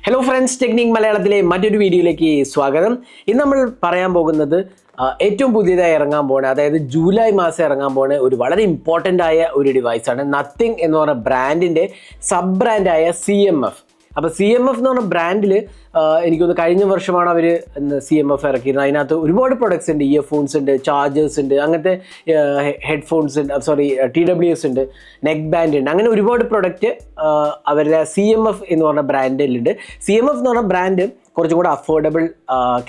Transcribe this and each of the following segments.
Hello friends technique മലയാളത്തിലെ മറ്റൊരു വീഡിയോയിലേക്ക് സ്വാഗതം. ഇന്ന് നമ്മൾ പറയാൻ പോകുന്നത് ഏറ്റവും പുതിയതായി ഇറങ്ങാൻ പോണ അതായത് ജൂലൈ മാസം ഇറങ്ങാൻ പോണ ഒരു വളരെ ഇമ്പോർട്ടന്റ് ആയ ഒരു ഡിവൈസാണ് നത്തിങ് എന്ന് പറഞ്ഞ ബ്രാൻഡിന്റെ സബ് ബ്രാൻഡായ സി എം എഫ് അപ്പോൾ സി എം എഫ് എന്ന് പറഞ്ഞ ബ്രാൻഡിൽ എനിക്കൊന്ന് കഴിഞ്ഞ വർഷമാണ് അവർ സി എം എഫ് ഇറക്കിയിരുന്നത്. അതിനകത്ത് ഒരുപാട് പ്രൊഡക്ട്സ് ഉണ്ട്. ഇയർഫോൺസ് ഉണ്ട് ചാർജേഴ്സ് ഉണ്ട് അങ്ങനത്തെ ഹെഡ്ഫോൺസ് ഉണ്ട് സോറി ടി ഡബ്ല്യു എസ് ഉണ്ട് നെക്ക് ബാൻഡ് ഉണ്ട്. അങ്ങനെ ഒരുപാട് പ്രൊഡക്റ്റ് അവരുടെ സി എം എഫ് എന്ന് പറഞ്ഞ ബ്രാൻഡിലുണ്ട് സി എം എഫ് എന്ന് പറഞ്ഞ ബ്രാൻഡ് കുറച്ചും കൂടെ അഫോർഡബിൾ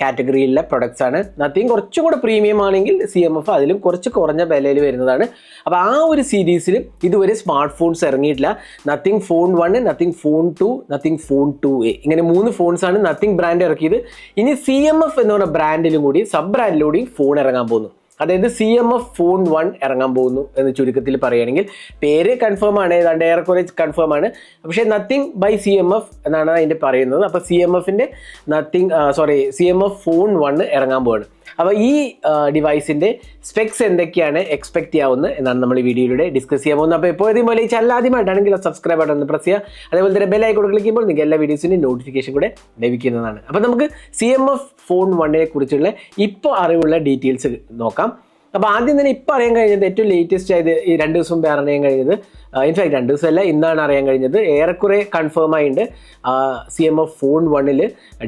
കാറ്റഗറിയിലെ പ്രൊഡക്ട്സ് ആണ്. നത്തിങ് കുറച്ചും കൂടെ പ്രീമിയം ആണെങ്കിൽ സി എം എഫ് അതിലും കുറച്ച് കുറഞ്ഞ വിലയിൽ വരുന്നതാണ്. അപ്പോൾ ആ ഒരു സീരീസിൽ ഇതുവരെ സ്മാർട്ട് ഫോൺസ് ഇറങ്ങിയിട്ടില്ല. Nothing phone one Nothing phone two Nothing phone two A ഇങ്ങനെ മൂന്ന് ഫോൺസ് ആണ് നത്തിങ് ബ്രാൻഡ് ഇറക്കിയത്. ഇനി സി എം എഫ് എന്ന് പറഞ്ഞ ബ്രാൻഡിലും കൂടി സബ് ബ്രാൻഡിലൂടെയും ഫോൺ ഇറങ്ങാൻ പോകുന്നു. അതായത് C M F phone one ഇറങ്ങാൻ പോകുന്നു എന്ന് ചുരുക്കത്തിൽ പറയുകയാണെങ്കിൽ പേര് കൺഫേം ആണ് ഏതാണ്ട് ഏറെക്കുറെ കൺഫേം ആണ്. പക്ഷേ Nothing by C M F എന്നാണ് അതിന്റെ പറയുന്നത്. അപ്പോൾ സി എം എഫിന്റെ Nothing sorry C M F phone one ഇറങ്ങാൻ പോവാണ്. അപ്പോൾ ഈ ഡിവൈസിന്റെ സ്പെക്സ് എന്തൊക്കെയാണ് എക്സ്പെക്ട് ചെയ്യാവുന്നത് എന്നാണ് നമ്മൾ ഈ വീഡിയോയിലൂടെ ഡിസ്കസ് ചെയ്യാൻ പോകുന്നത്. അപ്പോൾ എപ്പോഴും പോലെ ഈ ചാനൽ ആദ്യമായിട്ടാണെങ്കിൽ സബ്സ്ക്രൈബ് ബട്ടൺ ഒന്ന് പ്രസ് ചെയ്യുക. അതേപോലെ തന്നെ ബെല്ലായി ക്ലിക്ക് ചെയ്യുമ്പോൾ നിങ്ങൾക്ക് എല്ലാ വീഡിയോസിന്റെയും നോട്ടിഫിക്കേഷൻ കൂടെ ലഭിക്കുന്നതാണ്. അപ്പോൾ നമുക്ക് സി എം എഫ് ഫോൺ വണ്ണിനെ കുറിച്ചുള്ള ഇപ്പോൾ അറിവുള്ള ഡീറ്റെയിൽസ് നോക്കാം. അപ്പോൾ ആദ്യം തന്നെ ഇപ്പോൾ അറിയാൻ കഴിഞ്ഞത് ഏറ്റവും ലേറ്റസ്റ്റ് ആയത് ഈ രണ്ട് ദിവസം മുമ്പേ അറിയാൻ കഴിഞ്ഞത് ഇൻഫാക്ട് രണ്ട് ദിവസമല്ല ഇന്നാണ് അറിയാൻ കഴിഞ്ഞത്. ഏറെക്കുറെ കൺഫേം ആയിട്ടുണ്ട് സി എം എഫ് ഫോൺ വണ്ണിൽ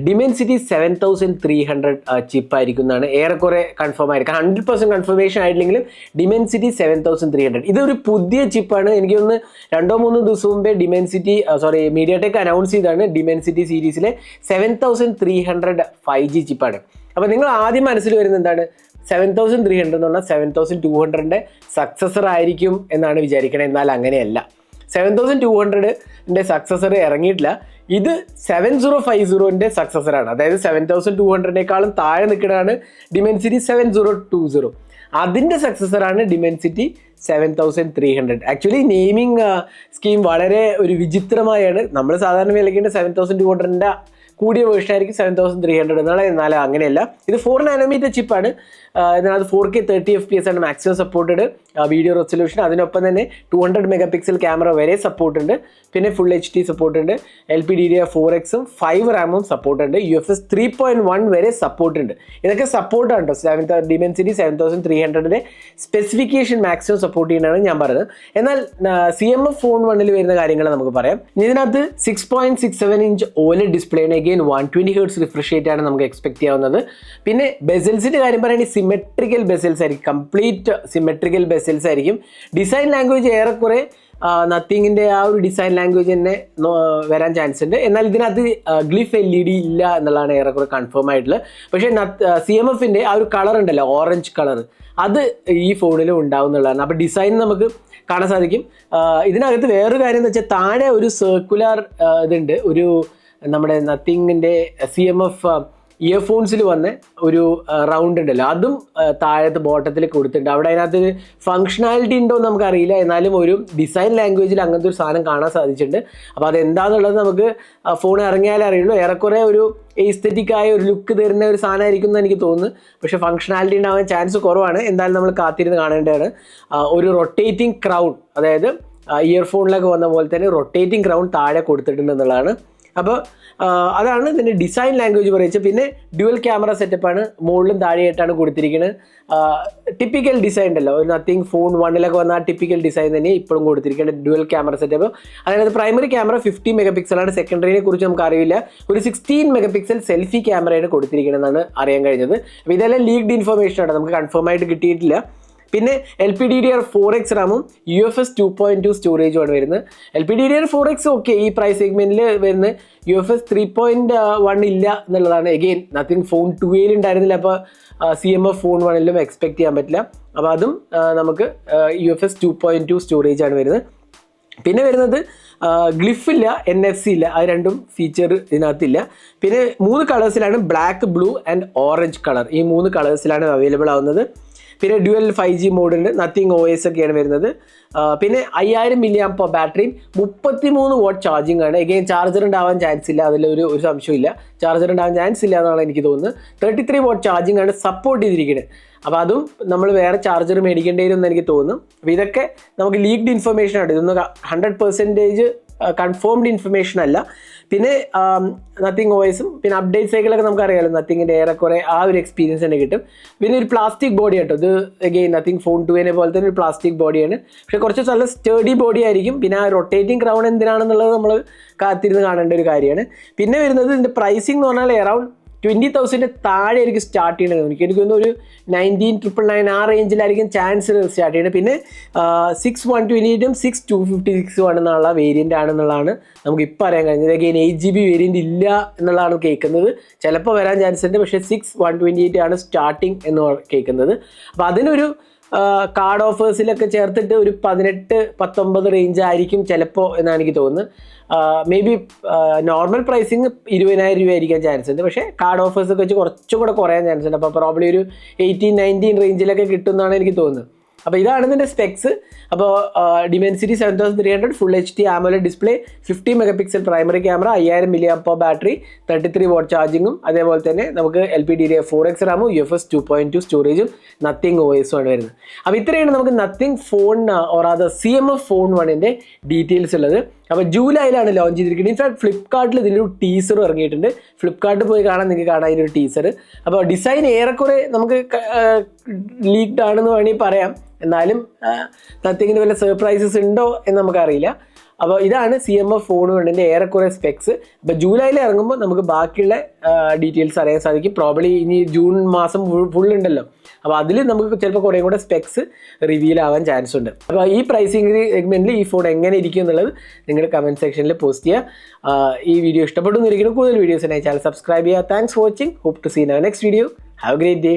Dimensity seven thousand three hundred ചിപ്പായിരിക്കും എന്നാണ് ഏറെക്കുറെ കൺഫേം ആയിരിക്കും hundred percent confirmation ആയിട്ടില്ലെങ്കിലും Dimensity seven thousand three hundred ഇതൊരു പുതിയ ചിപ്പാണ് എനിക്ക് ഒന്ന് രണ്ടോ മൂന്നോ ദിവസം മുമ്പേ Dimensity sorry MediaTek announce ചെയ്താണ് ഡിമെൻസിറ്റി സീരീസിലെ seven thousand three hundred five G ചിപ്പാണ് അപ്പോൾ നിങ്ങൾ ആദ്യം മനസ്സിൽ വരുന്നത് എന്താണ്? സെവൻ തൗസൻഡ് ത്രീ ഹൺഡ്രഡ് എന്ന് പറഞ്ഞാൽ സെവൻ തൗസൻഡ് ടു ഹൺഡ്രഡിന്റെ സക്സസർ ആയിരിക്കും എന്നാണ് വിചാരിക്കണത് എന്നാൽ അങ്ങനെയല്ല. സെവൻ തൗസൻഡ് ടു ഹൺഡ്രഡിന്റെ സക്സസർ ഇറങ്ങിയിട്ടില്ല. ഇത് സെവൻ സീറോ ഫൈവ് സീറോന്റെ സക്സസറാണ് അതായത് സെവൻ തൗസൻഡ് ടു ഹൺഡ്രഡിനേക്കാളും താഴെ നിൽക്കുന്നതാണ് Dimensity seven zero two zero അതിന്റെ സക്സസറാണ് Dimensity seven thousand three hundred actually naming scheme വളരെ ഒരു വിചിത്രമായാണ്. നമ്മൾ സാധാരണ വിലക്കേണ്ട സെവൻ തൗസൻഡ് ടു ഹൺഡ്രഡിന്റെ കൂടിയ വേർഷൻ ആയിരിക്കും സെവൻ തൗസൻഡ് ത്രീ ഹൺഡ്രഡ് എന്നാൽ എന്നാൽ അങ്ങനെയല്ല. ഇത് ഫോർ നാനോമീറ്റർ ചിപ്പാണ് ഇതിനകത്ത് four K thirty F P S ആണ് മാക്സിമം സപ്പോർട്ടഡ് വീഡിയോ റെസൊല്യൂഷൻ അതിനൊപ്പം തന്നെ two hundred megapixel camera വരെ സപ്പോർട്ട് ഉണ്ട് പിന്നെ ഫുൾ എച്ച് ഡി സപ്പോർട്ട് ഉണ്ട് L P D D four എക്സും ഫൈവ് റാമും സപ്പോർട്ട് ഉണ്ട് U F S three point one വരെ സപ്പോർട്ട് ഉണ്ട് ഇതൊക്കെ സപ്പോർട്ടാണ് കേട്ടോ seven Dimensity seven thousand three ഹൺഡ്രഡിന്റെ specification maximum support ചെയ്യുന്നതാണ് ഞാൻ പറയുന്നത്. എന്നാൽ സി എം എഫ് ഫോൺ വണ്ണിൽ വരുന്ന കാര്യങ്ങൾ നമുക്ക് പറയാം. ഇതിനകത്ത് six point six seven inch ഓല ഡിസ്പ്ലേനെ again one twenty hertz refresh ആണ് നമുക്ക് എക്സ്പെക്ട് ചെയ്യാവുന്നത്. പിന്നെ ബെസൽസിന്റെ കാര്യം പറയുകയാണെങ്കിൽ സിമെട്രിക്കൽ ബെസൽസ് ആയിരിക്കും. കംപ്ലീറ്റ് സിമെട്രിക്കൽ ബെസൽസ് ആയിരിക്കും. ഡിസൈൻ ലാംഗ്വേജ് ഏറെക്കുറെ നത്തിങ്ങിന്റെ ആ ഒരു ഡിസൈൻ ലാംഗ്വേജ് തന്നെ വരാൻ ചാൻസ് ഉണ്ട്. എന്നാൽ ഇതിനകത്ത് ഗ്ലിഫ് എൽ ഇ ഡി ഇല്ല എന്നുള്ളതാണ് ഏറെക്കുറെ കൺഫേം ആയിട്ടുള്ളത്. പക്ഷേ സി എം എഫിന്റെ ആ ഒരു കളർ ഉണ്ടല്ലോ ഓറഞ്ച് കളർ അത് ഈ ഫോണിലും ഉണ്ടാവും എന്നുള്ളതാണ്. അപ്പോൾ ഡിസൈൻ നമുക്ക് കാണാൻ സാധിക്കും. ഇതിനകത്ത് വേറൊരു കാര്യം എന്ന് വെച്ചാൽ താഴെ ഒരു സർക്കുലർ ഇതുണ്ട്. ഒരു നമ്മുടെ നത്തിങ്ങിന്റെ സി എം എഫ് ഇയർഫോൺസിൽ വന്ന ഒരു റൗണ്ട് ഉണ്ടല്ലോ. അതും താഴത്ത് ബോട്ടത്തിൽ കൊടുത്തിട്ടുണ്ട്. അവിടെ അതിനകത്ത് ഫങ്ഷണാലിറ്റി ഉണ്ടോ എന്ന് നമുക്കറിയില്ല. എന്നാലും ഒരു ഡിസൈൻ ലാംഗ്വേജിൽ അങ്ങനത്തെ ഒരു സാധനം കാണാൻ സാധിച്ചിട്ടുണ്ട്. അപ്പോൾ അതെന്താണെന്നുള്ളത് നമുക്ക് ഫോൺ ഇറങ്ങിയാലേ അറിയുള്ളൂ. ഏറെക്കുറെ ഒരു എസ്തെറ്റിക്കായ ഒരു ലുക്ക് തരുന്ന ഒരു സാധനമായിരിക്കും എന്ന് എനിക്ക് തോന്നുന്നു. പക്ഷേ ഫങ്ഷണാലിറ്റി ഉണ്ടാവാൻ ചാൻസ് കുറവാണ്. എന്തായാലും നമ്മൾ കാത്തിരുന്ന് കാണേണ്ടതാണ്. ഒരു റൊട്ടേറ്റിംഗ് ക്രൗൺ അതായത് ഇയർഫോണിലൊക്കെ വന്ന പോലെ തന്നെ റൊട്ടേറ്റിംഗ് ക്രൗൺ താഴെ കൊടുത്തിട്ടുണ്ട് എന്നുള്ളതാണ് അപ്പോൾ അതാണ് ഇതിന്റെ ഡിസൈൻ ലാംഗ്വേജ് പറയുന്നത്. പിന്നെ ഡ്യുവൽ ക്യാമറ സെറ്റപ്പാണ് മുകളിലും താഴെയായിട്ടാണ് കൊടുത്തിരിക്കുന്നത് ടിപ്പിക്കൽ ഡിസൈൻ ഉണ്ടല്ലോ. ഒരു നത്തിങ് ഫോൺ വണ്ണിലൊക്കെ വന്ന ആ ടിപ്പിക്കൽ ഡിസൈൻ തന്നെ ഇപ്പോഴും കൊടുത്തിരിക്കുന്നത് ഡ്യുവൽ ക്യാമറ സെറ്റപ്പ് അതായത് പ്രൈമറി ക്യാമറ ഫിഫ്റ്റി മെഗാ പിക്സലാണ് സെക്കൻഡറിനെ കുറിച്ച് നമുക്ക് അറിയില്ല. ഒരു സിക്സ്റ്റീൻ മെഗാ പിക്സൽ സെൽഫി ക്യാമറയാണ് കൊടുത്തിരിക്കുന്നതെന്നാണ് അറിയാൻ കഴിഞ്ഞത്. അപ്പോൾ ഇതെല്ലാം ലീഗ്ഡ് ഇൻഫർമേഷൻ ആണ്. നമുക്ക് കൺഫേം ആയിട്ട് കിട്ടിയിട്ടില്ല. പിന്നെ L P D D R four X റാമും U F S two point two സ്റ്റോറേജുമാണ് വരുന്നത്. L P D D R four X okay ഈ പ്രൈസ് സെഗ്മെന്റിൽ വരുന്നത്. U F S three point one ഇല്ല എന്നുള്ളതാണ്. എഗെയിൻ നത്തിങ് ഫോൺ ടു എയിൽ ഉണ്ടായിരുന്നില്ല അപ്പോൾ സി എം എഫ് ഫോൺ വണ്ണിലും എക്സ്പെക്ട് ചെയ്യാൻ പറ്റില്ല. അപ്പോൾ അതും നമുക്ക് U F S two point two storage ആണ് വരുന്നത്. പിന്നെ വരുന്നത് ഗ്ലിഫ് ഇല്ല എൻ എഫ് സി ഇല്ല. അത് രണ്ടും ഫീച്ചർ ഇതിനകത്തില്ല. പിന്നെ മൂന്ന് കളേഴ്സിലാണ് black blue and orange colour ഈ മൂന്ന് കളേഴ്സിലാണ് അവൈലബിൾ ആവുന്നത്. പിന്നെ ഡ്യുവൽ ഫൈവ് ജി മോഡുണ്ട്. നത്തിങ് ഒ എസ് ഒക്കെയാണ് വരുന്നത്. പിന്നെ അയ്യായിരം മില്ലി ആംപോ ബാറ്ററിയും മുപ്പത്തി മൂന്ന് വോട്ട് ചാർജിങ് ആണ്. എഗെയിൻ ചാർജർ ഉണ്ടാവാൻ ചാൻസ് ഇല്ല. അതിലൊരു ഒരു സംശയമില്ല ചാർജർ ഉണ്ടാവാൻ ചാൻസ് ഇല്ല എന്നാണ് എനിക്ക് തോന്നുന്നത്. തേർട്ടി ത്രീ വോട്ട് ചാർജിങ് ആണ് സപ്പോർട്ട് ചെയ്തിരിക്കുന്നത്. അപ്പോൾ അതും നമ്മൾ വേറെ ചാർജർ മേടിക്കേണ്ടി വരും എന്ന് എനിക്ക് തോന്നുന്നു. അപ്പോൾ ഇതൊക്കെ നമുക്ക് ലീക്ഡ് ഇൻഫർമേഷൻ ആണ്. ഇതൊന്നും ഹൺഡ്രഡ് പെർസെന്റേജ് കൺഫേംഡ് ഇൻഫർമേഷൻ അല്ല. പിന്നെ നത്തിങ് ഓയസും പിന്നെ അപ്ഡേറ്റ് സൈക്കിളൊക്കെ നമുക്കറിയാലോ നത്തിങ്ങിന്റെ ഏറെക്കുറെ ആ ഒരു എക്സ്പീരിയൻസ് തന്നെ കിട്ടും. പിന്നെ ഒരു പ്ലാസ്റ്റിക് ബോഡി കേട്ടോ ഇത് അഗെയിൻ നത്തിങ് ഫോൺ ടുവിനെ പോലെ തന്നെ ഒരു പ്ലാസ്റ്റിക് ബോഡിയാണ് പക്ഷേ കുറച്ച് നല്ല സ്റ്റേഡി ബോഡി ആയിരിക്കും. പിന്നെ ആ റൊട്ടേറ്റിംഗ് ക്രൗൺ എന്തിനാണെന്നുള്ളത് നമ്മൾ കാത്തിരുന്ന് കാണേണ്ട ഒരു കാര്യമാണ്. പിന്നെ വരുന്നത് ഇതിന്റെ പ്രൈസിംഗ് എന്ന് പറഞ്ഞാൽ അറൗണ്ട് ട്വന്റി തൗസൻഡ് താഴെ ആയിരിക്കും സ്റ്റാർട്ട് ചെയ്യണത്. എനിക്ക് എനിക്ക് തോന്നുന്നു ഒരു നയന്റീൻ ട്രിപ്പിൾ നയൻ ആ റേഞ്ചിലായിരിക്കും ചാൻസ് സ്റ്റാർട്ട് ചെയ്യണത്. പിന്നെ സിക്സ് വൺ ട്വന്റിയും സിക്സ് ടു ഫിഫ്റ്റി സിക്സും ആണെന്നുള്ള വേരിയന്റ് ആണെന്നുള്ളതാണ് നമുക്ക് ഇപ്പോൾ അറിയാൻ കഴിഞ്ഞത്. Again eight G B variant ഇല്ല എന്നുള്ളതാണ് കേൾക്കുന്നത്. ചിലപ്പോൾ വരാൻ ചാൻസ് ഉണ്ട്. പക്ഷേ സിക്സ് വൺ ട്വന്റി എയ്റ്റ് ആണ് സ്റ്റാർട്ടിങ് എന്ന് കേൾക്കുന്നത്. അപ്പോൾ അതിനൊരു കാർഡ് ഓഫേഴ്സിലൊക്കെ ചേർത്തിട്ട് ഒരു പതിനെട്ട് പത്തൊമ്പത് റേഞ്ച് ആയിരിക്കും ചിലപ്പോൾ എന്നാണ് എനിക്ക് തോന്നുന്നത്. മേ ബി നോർമൽ പ്രൈസിങ് ഇരുപതിനായിരം രൂപ ആയിരിക്കാൻ ചാൻസ് ഉണ്ട്. പക്ഷേ കാർഡ് ഓഫേഴ്സൊക്കെ വെച്ച് കുറച്ചും കൂടെ കുറയാൻ ചാൻസ് ഉണ്ട്. അപ്പോൾ പ്രോബ്ലി ഒരു എയ്റ്റീൻ നയന്റീൻ റേഞ്ചിലൊക്കെ കിട്ടുമെന്നാണ് എനിക്ക് തോന്നുന്നത്. അപ്പോൾ ഇതാണ് ഇതിന്റെ സ്പെക്സ് അപ്പോൾ Dimensity seven thousand three hundred full H D AMOLED display fifty megapixel primary camera അയ്യായിരം milliamp battery thirty three watt ചാർജിങ്ങും അതേപോലെ തന്നെ നമുക്ക് L P D D four X റാമും U F S two point two സ്റ്റോറേജും Nothing എസും ആണ് വരുന്നത്. അപ്പോൾ ഇത്രയാണ് നമുക്ക് നത്തിങ് ഫോൺ ഓർ അത് സി എം എഫ് ഫോൺ വണ്ണിന്റെ ഡീറ്റെയിൽസ് ഉള്ളത്. അപ്പോൾ ജൂലൈയിലാണ് ലോഞ്ച് ചെയ്തിരിക്കുന്നത്. ഇൻഫാക്ട് ഫ്ലിപ്കാർട്ടിൽ ഇതിനൊരു ടീസർ ഇറങ്ങിയിട്ടുണ്ട്. ഫ്ലിപ്കാർട്ടിൽ പോയി കാണാൻ നിങ്ങൾക്ക് കാണാൻ ഒരു ടീസർ അപ്പോൾ ഡിസൈൻ ഏറെക്കുറെ നമുക്ക് ലീക്ഡ് ആണെന്ന് വേണമെങ്കിൽ പറയാം. എന്നാലും നത്തിങ്ങിന് വല്ല സർപ്രൈസസ് ഉണ്ടോ എന്ന് നമുക്കറിയില്ല. അപ്പോൾ ഇതാണ് സി എം എഫ് ഫോൺ കൊണ്ടിന്റെ ഏറെക്കുറെ സ്പെക്സ് അപ്പോൾ ജൂലൈയിൽ ഇറങ്ങുമ്പോൾ നമുക്ക് ബാക്കിയുള്ള ഡീറ്റെയിൽസ് അറിയാൻ സാധിക്കും. പ്രോബ്ലി ഇനി ജൂൺ മാസം ഫുൾ ഉണ്ടല്ലോ. അപ്പോൾ അതിൽ നമുക്ക് ചിലപ്പോൾ കുറേ കൂടെ സ്പെക്സ് റിവീൽ ആവാൻ ചാൻസ് ഉണ്ട്. അപ്പോൾ ഈ പ്രൈസിംഗ് സെഗ്മെന്റിൽ ഈ ഫോൺ എങ്ങനെ ഇരിക്കും എന്നുള്ളത് നിങ്ങൾ കമന്റ് സെക്ഷനിൽ പോസ്റ്റ് ചെയ്യുക. ഈ വീഡിയോ ഇഷ്ടപ്പെട്ടു എന്നിരിക്കുന്നു കൂടുതൽ വീഡിയോസിനായി ചാനൽ സബ്സ്ക്രൈബ് ചെയ്യുക. Thanks for watching hope to see next video have a great day